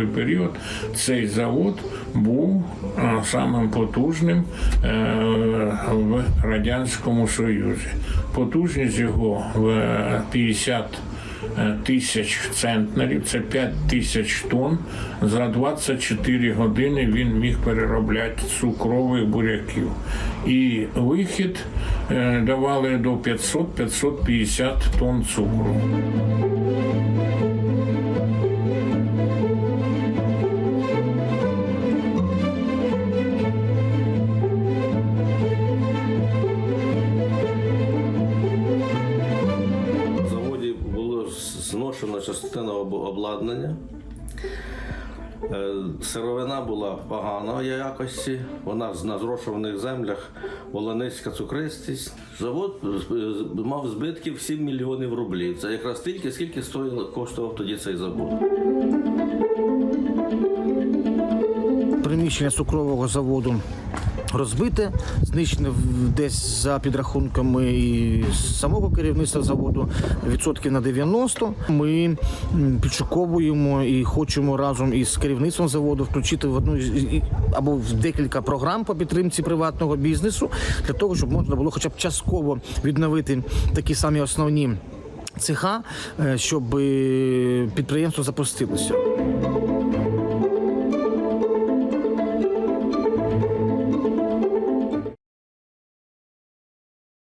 той період цей завод був самим потужним е, в Радянському Союзі. Потужність його в е, 50 е, тисяч центнерів, це 5 тисяч тонн. За 24 години він міг переробляти цукрових буряків. І вихід е, давали до 500-550 тонн цукру. Зношено частина обладнання. Е, Сировина була поганої якості, вона на зрошуваних землях була низька цукристість. Завод е, мав збитків 7 мільйонів рублів. Це якраз стільки, скільки стоїло, коштував тоді цей завод. Приміщення цукрового заводу розбите, знищене десь за підрахунками і самого керівництва заводу відсотків на 90. Ми підшуковуємо і хочемо разом із керівництвом заводу включити в одну або в декілька програм по підтримці приватного бізнесу для того, щоб можна було хоча б частково відновити такі самі основні цеха, е, щоб е, підприємство запустилося.